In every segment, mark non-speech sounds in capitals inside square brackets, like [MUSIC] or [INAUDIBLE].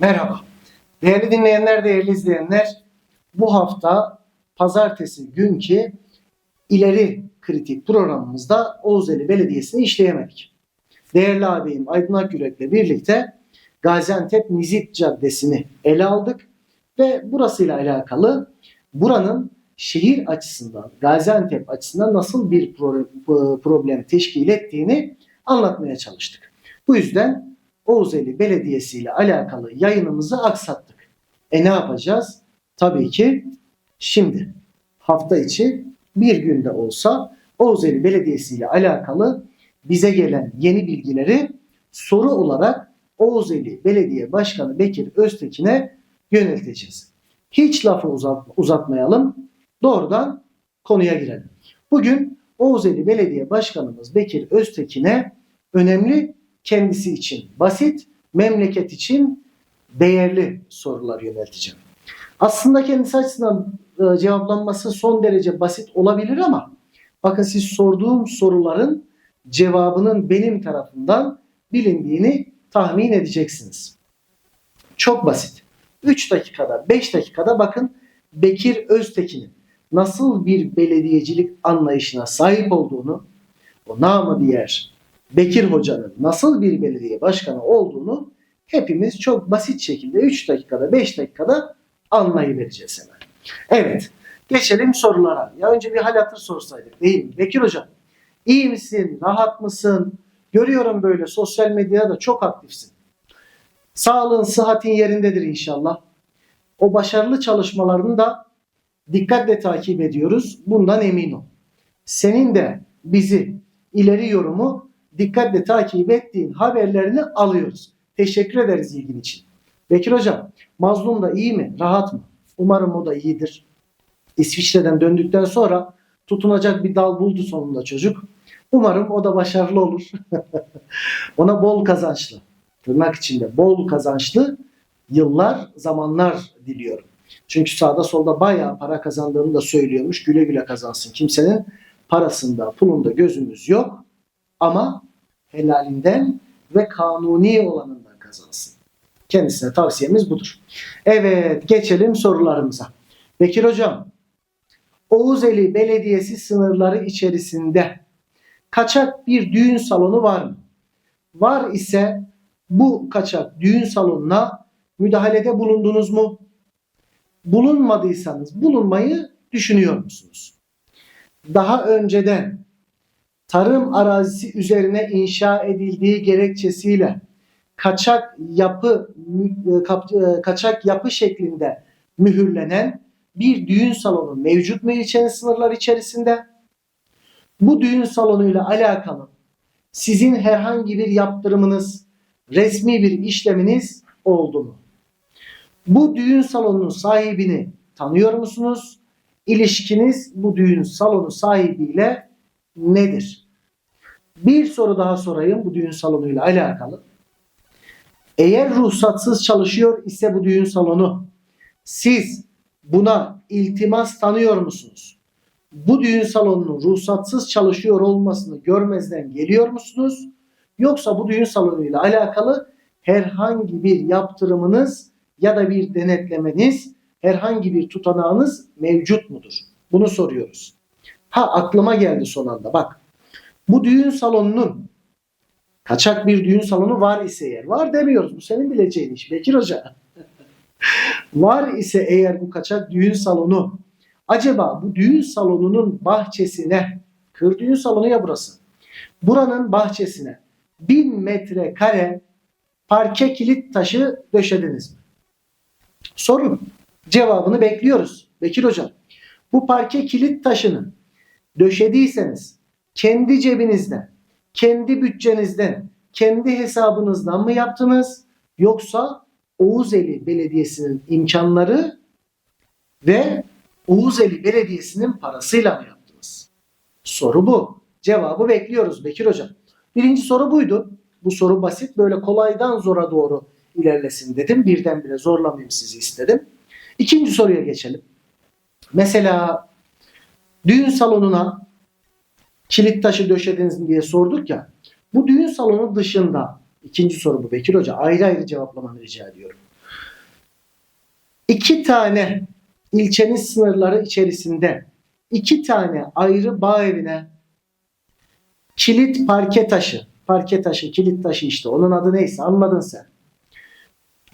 Merhaba. Değerli dinleyenler, değerli izleyenler, bu hafta pazartesi günkü ileri kritik programımızda Oğuzeli Belediyesi'ni işleyemedik. Değerli abim Aydın Akyürek'le birlikte Gaziantep Nizip Caddesi'ni ele aldık ve burasıyla alakalı buranın şehir açısından, Gaziantep açısından nasıl bir pro- problem teşkil ettiğini anlatmaya çalıştık. Bu yüzden Oğuzeli Belediyesi ile alakalı yayınımızı aksattık. E ne yapacağız? Tabii ki şimdi hafta içi bir günde olsa Oğuzeli Belediyesi ile alakalı bize gelen yeni bilgileri soru olarak Oğuzeli Belediye Başkanı Bekir Öztekin'e yönelteceğiz. Hiç lafı uzat, uzatmayalım. Doğrudan konuya girelim. Bugün Oğuzeli Belediye Başkanımız Bekir Öztekin'e önemli kendisi için basit, memleket için değerli sorular yönelteceğim. Aslında kendisi açısından e, cevaplanması son derece basit olabilir ama bakın siz sorduğum soruların cevabının benim tarafından bilindiğini tahmin edeceksiniz. Çok basit. 3 dakikada, 5 dakikada bakın Bekir Öztekin'in nasıl bir belediyecilik anlayışına sahip olduğunu, o namı diğer Bekir Hoca'nın nasıl bir belediye başkanı olduğunu hepimiz çok basit şekilde 3 dakikada 5 dakikada anlayıvereceğiz hemen. Evet geçelim sorulara. Ya önce bir hal hatır sorsaydık değil mi? Bekir Hocam iyi misin? Rahat mısın? Görüyorum böyle sosyal medyada da çok aktifsin. Sağlığın, sıhhatin yerindedir inşallah. O başarılı çalışmalarını da dikkatle takip ediyoruz. Bundan emin ol. Senin de bizi ileri yorumu dikkatle takip ettiğin haberlerini alıyoruz. Teşekkür ederiz ilgin için. Bekir Hocam, mazlum da iyi mi? Rahat mı? Umarım o da iyidir. İsviçre'den döndükten sonra tutunacak bir dal buldu sonunda çocuk. Umarım o da başarılı olur. [LAUGHS] Ona bol kazançlı, tırnak içinde bol kazançlı yıllar, zamanlar diliyorum. Çünkü sağda solda bayağı para kazandığını da söylüyormuş. Güle güle kazansın. Kimsenin parasında, pulunda gözümüz yok. Ama helalinden ve kanuni olanından kazansın. Kendisine tavsiyemiz budur. Evet geçelim sorularımıza. Bekir Hocam, Oğuzeli Belediyesi sınırları içerisinde kaçak bir düğün salonu var mı? Var ise bu kaçak düğün salonuna müdahalede bulundunuz mu? Bulunmadıysanız bulunmayı düşünüyor musunuz? Daha önceden tarım arazisi üzerine inşa edildiği gerekçesiyle kaçak yapı kap- e, kaçak yapı şeklinde mühürlenen bir düğün salonu mevcut mu ilçenin sınırları içerisinde? Bu düğün salonuyla alakalı sizin herhangi bir yaptırımınız, resmi bir işleminiz oldu mu? Bu düğün salonunun sahibini tanıyor musunuz? İlişkiniz bu düğün salonu sahibiyle nedir? Bir soru daha sorayım bu düğün salonuyla alakalı. Eğer ruhsatsız çalışıyor ise bu düğün salonu siz buna iltimas tanıyor musunuz? Bu düğün salonunun ruhsatsız çalışıyor olmasını görmezden geliyor musunuz? Yoksa bu düğün salonuyla alakalı herhangi bir yaptırımınız ya da bir denetlemeniz, herhangi bir tutanağınız mevcut mudur? Bunu soruyoruz. Ha aklıma geldi son anda bak. Bu düğün salonunun kaçak bir düğün salonu var ise eğer var demiyoruz bu senin bileceğin iş Bekir Hoca. [LAUGHS] var ise eğer bu kaçak düğün salonu acaba bu düğün salonunun bahçesine kır düğün salonu ya burası. Buranın bahçesine 1000 metrekare parke kilit taşı döşediniz mi? Sorun. Cevabını bekliyoruz Bekir Hocam. Bu parke kilit taşını döşediyseniz kendi cebinizden, kendi bütçenizden, kendi hesabınızdan mı yaptınız? Yoksa Oğuzeli Belediyesi'nin imkanları ve Oğuzeli Belediyesi'nin parasıyla mı yaptınız? Soru bu. Cevabı bekliyoruz Bekir Hocam. Birinci soru buydu. Bu soru basit. Böyle kolaydan zora doğru ilerlesin dedim. Birdenbire zorlamayayım sizi istedim. İkinci soruya geçelim. Mesela düğün salonuna kilit taşı döşediniz diye sorduk ya. Bu düğün salonu dışında ikinci soru bu Bekir Hoca ayrı ayrı cevaplamanı rica ediyorum. iki tane ilçenin sınırları içerisinde iki tane ayrı bağ evine kilit parke taşı, parke taşı, kilit taşı işte onun adı neyse anladın sen.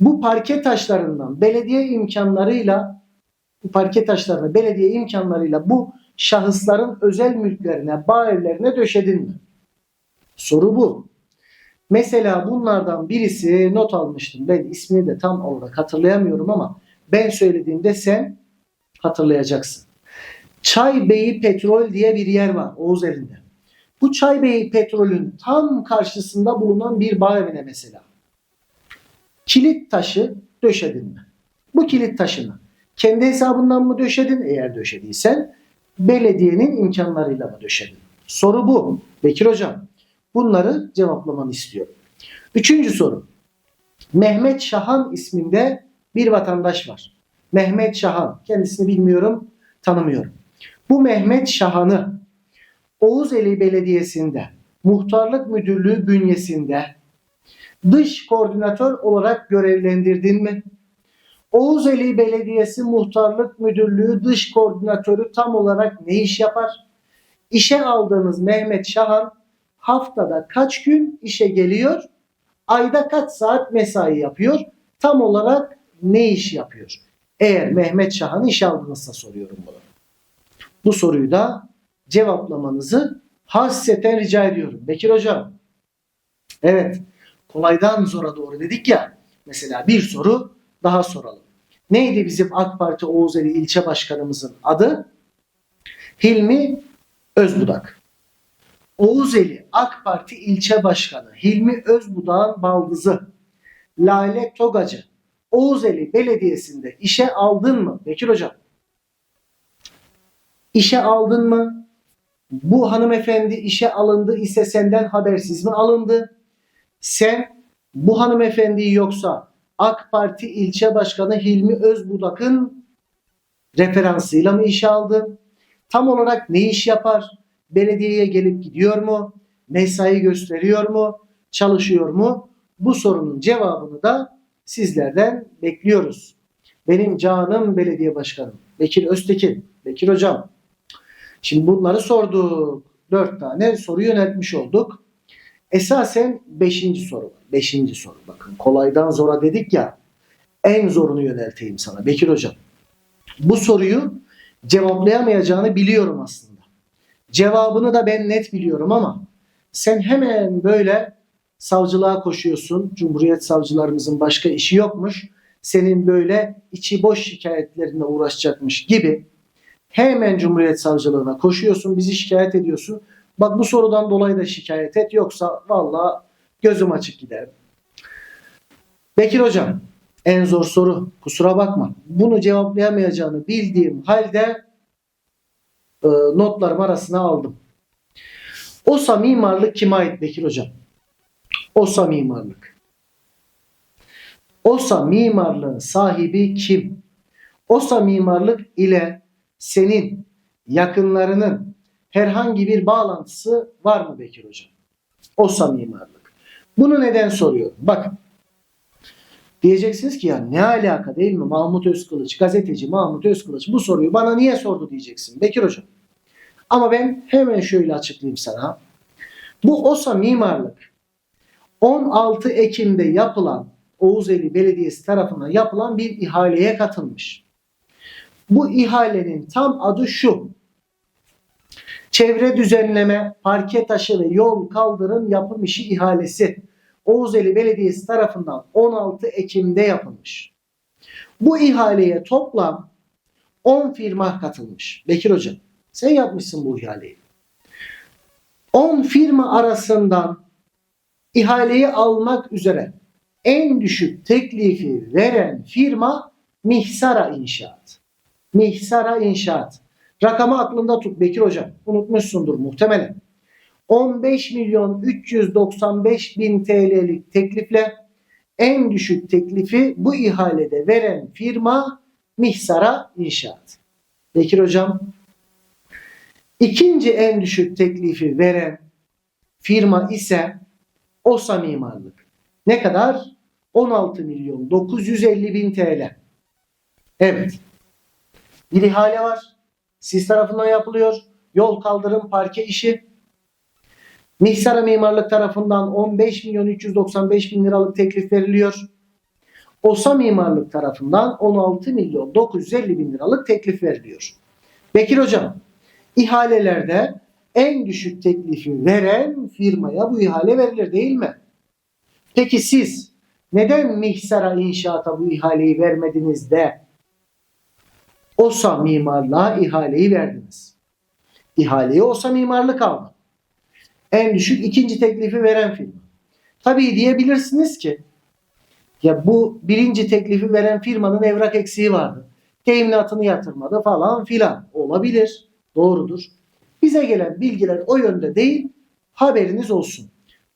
Bu parke taşlarından belediye imkanlarıyla bu parke taşlarını belediye imkanlarıyla bu şahısların özel mülklerine, bağ evlerine döşedin? Soru bu. Mesela bunlardan birisi not almıştım. Ben ismini de tam olarak hatırlayamıyorum ama ben söylediğimde sen hatırlayacaksın. Çaybeyi Petrol diye bir yer var Oğuz elinde. Bu Çaybeyi Petrol'ün tam karşısında bulunan bir bağ evine mesela. Kilit taşı döşedin mi? Bu kilit taşını kendi hesabından mı döşedin? Eğer döşediysen belediyenin imkanlarıyla mı döşedin? Soru bu. Bekir Hocam. Bunları cevaplamanı istiyorum. Üçüncü soru. Mehmet Şahan isminde bir vatandaş var. Mehmet Şahan. Kendisini bilmiyorum, tanımıyorum. Bu Mehmet Şahan'ı Oğuzeli Belediyesi'nde muhtarlık müdürlüğü bünyesinde dış koordinatör olarak görevlendirdin mi? Oğuzeli Belediyesi Muhtarlık Müdürlüğü dış koordinatörü tam olarak ne iş yapar? İşe aldığınız Mehmet Şahan haftada kaç gün işe geliyor? Ayda kaç saat mesai yapıyor? Tam olarak ne iş yapıyor? Eğer Mehmet Şahan'ı işe aldığınızda soruyorum bunu. Bu soruyu da cevaplamanızı hasseten rica ediyorum. Bekir Hocam. Evet. Kolaydan zora doğru dedik ya. Mesela bir soru daha soralım. Neydi bizim AK Parti Oğuzeli ilçe başkanımızın adı? Hilmi Özbudak. Oğuzeli AK Parti ilçe başkanı Hilmi Özbudak'ın baldızı Lale Togacı Oğuzeli Belediyesi'nde işe aldın mı? Bekir Hocam. İşe aldın mı? Bu hanımefendi işe alındı ise senden habersiz mi alındı? Sen bu hanımefendiyi yoksa AK Parti ilçe başkanı Hilmi Özbudak'ın referansıyla mı işe aldın? Tam olarak ne iş yapar? Belediyeye gelip gidiyor mu? Mesai gösteriyor mu? Çalışıyor mu? Bu sorunun cevabını da sizlerden bekliyoruz. Benim canım belediye başkanım Bekir Öztekin, Bekir hocam. Şimdi bunları sorduk. Dört tane soru yöneltmiş olduk. Esasen beşinci soru var. Beşinci soru. Bakın kolaydan zora dedik ya. En zorunu yönelteyim sana Bekir hocam. Bu soruyu cevaplayamayacağını biliyorum aslında. Cevabını da ben net biliyorum ama sen hemen böyle savcılığa koşuyorsun. Cumhuriyet savcılarımızın başka işi yokmuş. Senin böyle içi boş şikayetlerine uğraşacakmış gibi hemen Cumhuriyet Savcılığına koşuyorsun. Bizi şikayet ediyorsun. Bak bu sorudan dolayı da şikayet et. Yoksa valla gözüm açık giderim. Bekir Hocam en zor soru. Kusura bakma. Bunu cevaplayamayacağını bildiğim halde e, notlarım arasına aldım. OSA mimarlık kime ait Bekir Hocam? OSA mimarlık. OSA mimarlığın sahibi kim? OSA mimarlık ile senin yakınlarının herhangi bir bağlantısı var mı Bekir Hocam? OSA mimarlık. Bunu neden soruyorum? Bakın. Diyeceksiniz ki ya ne alaka değil mi? Mahmut Özkılıç, gazeteci Mahmut Özkılıç bu soruyu bana niye sordu diyeceksin Bekir Hocam. Ama ben hemen şöyle açıklayayım sana. Bu OSA mimarlık 16 Ekim'de yapılan Oğuzeli Belediyesi tarafından yapılan bir ihaleye katılmış. Bu ihalenin tam adı şu. Çevre düzenleme, parke taşı ve yol kaldırım yapım işi ihalesi Oğuzeli Belediyesi tarafından 16 Ekim'de yapılmış. Bu ihaleye toplam 10 firma katılmış. Bekir Hocam sen yapmışsın bu ihaleyi. 10 firma arasından ihaleyi almak üzere en düşük teklifi veren firma Mihsara İnşaat. Mihsara İnşaat. Rakamı aklında tut Bekir Hocam. Unutmuşsundur muhtemelen. 15 milyon 395 bin TL'lik teklifle en düşük teklifi bu ihalede veren firma Mihsara İnşaat. Bekir Hocam ikinci en düşük teklifi veren firma ise Osa Mimarlık. Ne kadar? 16 milyon 950 bin TL. Evet. Bir ihale var. Siz tarafından yapılıyor. Yol kaldırım parke işi. Mihsara Mimarlık tarafından 15 milyon 395 bin liralık teklif veriliyor. OSA Mimarlık tarafından 16 milyon 950 bin liralık teklif veriliyor. Bekir Hocam, ihalelerde en düşük teklifi veren firmaya bu ihale verilir değil mi? Peki siz neden Mihsara İnşaat'a bu ihaleyi vermediniz de OSA Mimarlığa ihaleyi verdiniz? İhaleyi OSA Mimarlık aldı. En düşük ikinci teklifi veren firma. Tabii diyebilirsiniz ki ya bu birinci teklifi veren firmanın evrak eksiği vardı. Teminatını yatırmadı falan filan. Olabilir. Doğrudur. Bize gelen bilgiler o yönde değil. Haberiniz olsun.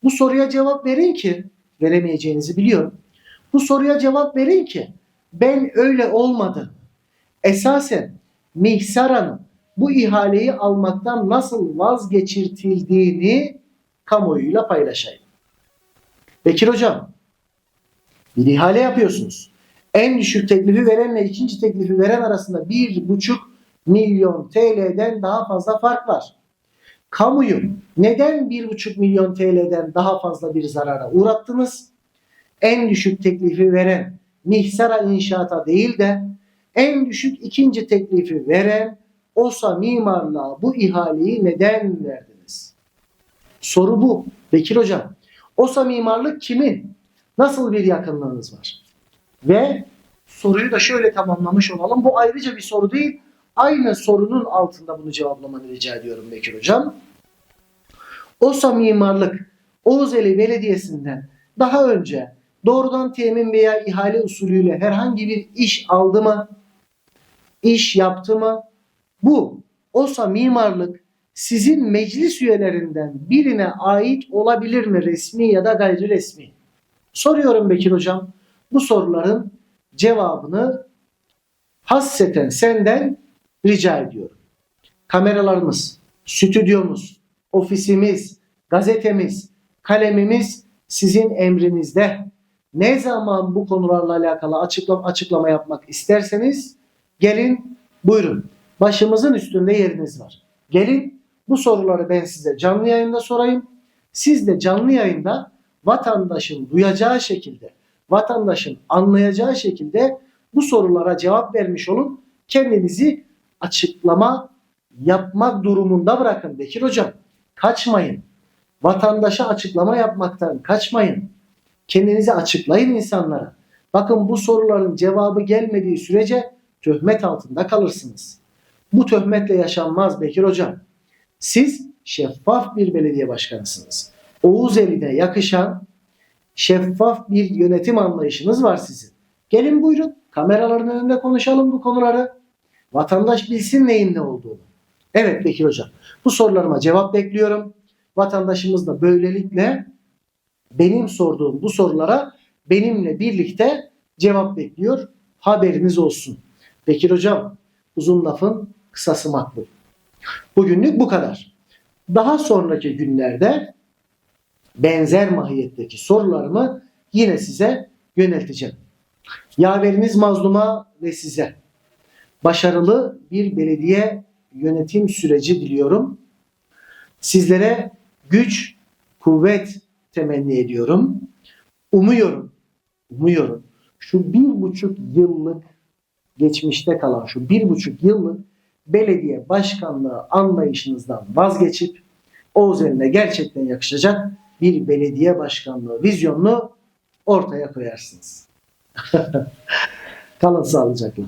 Bu soruya cevap verin ki veremeyeceğinizi biliyorum. Bu soruya cevap verin ki ben öyle olmadı. Esasen Mihsara'nın bu ihaleyi almaktan nasıl vazgeçirtildiğini kamuoyuyla paylaşayım. Bekir Hocam bir ihale yapıyorsunuz. En düşük teklifi verenle ikinci teklifi veren arasında bir buçuk milyon TL'den daha fazla fark var. Kamuyu neden bir buçuk milyon TL'den daha fazla bir zarara uğrattınız? En düşük teklifi veren Mihsara İnşaat'a değil de en düşük ikinci teklifi veren OSA Mimarlığa bu ihaleyi neden verdiniz? Soru bu. Bekir Hocam. OSA Mimarlık kimin? Nasıl bir yakınlığınız var? Ve soruyu da şöyle tamamlamış olalım. Bu ayrıca bir soru değil. Aynı sorunun altında bunu cevaplamanı rica ediyorum Bekir Hocam. OSA Mimarlık Oğuzeli Belediyesi'nden daha önce doğrudan temin veya ihale usulüyle herhangi bir iş aldı mı? İş yaptı mı? Bu OSA Mimarlık sizin meclis üyelerinden birine ait olabilir mi resmi ya da gayri resmi? Soruyorum Bekir Hocam. Bu soruların cevabını hasseten senden rica ediyorum. Kameralarımız, stüdyomuz, ofisimiz, gazetemiz, kalemimiz sizin emrinizde. Ne zaman bu konularla alakalı açıklama, açıklama yapmak isterseniz gelin buyurun. Başımızın üstünde yeriniz var. Gelin bu soruları ben size canlı yayında sorayım. Siz de canlı yayında vatandaşın duyacağı şekilde, vatandaşın anlayacağı şekilde bu sorulara cevap vermiş olun. Kendinizi açıklama yapmak durumunda bırakın Bekir Hocam. Kaçmayın. Vatandaşa açıklama yapmaktan kaçmayın. Kendinizi açıklayın insanlara. Bakın bu soruların cevabı gelmediği sürece töhmet altında kalırsınız. Bu töhmetle yaşanmaz Bekir Hocam. Siz şeffaf bir belediye başkanısınız. Oğuzeli'ne yakışan şeffaf bir yönetim anlayışınız var sizin. Gelin buyurun kameraların önünde konuşalım bu konuları. Vatandaş bilsin neyin ne olduğunu. Evet Bekir Hocam bu sorularıma cevap bekliyorum. Vatandaşımız da böylelikle benim sorduğum bu sorulara benimle birlikte cevap bekliyor. Haberiniz olsun. Bekir Hocam uzun lafın kısası makbul. Bugünlük bu kadar. Daha sonraki günlerde benzer mahiyetteki sorularımı yine size yönelteceğim. Yaveriniz mazluma ve size başarılı bir belediye yönetim süreci diliyorum. Sizlere güç, kuvvet temenni ediyorum. Umuyorum, umuyorum şu bir buçuk yıllık geçmişte kalan şu bir buçuk yıllık belediye başkanlığı anlayışınızdan vazgeçip Oğuz eline gerçekten yakışacak bir belediye başkanlığı vizyonunu ortaya koyarsınız. [LAUGHS] Kalın sağlıcakla.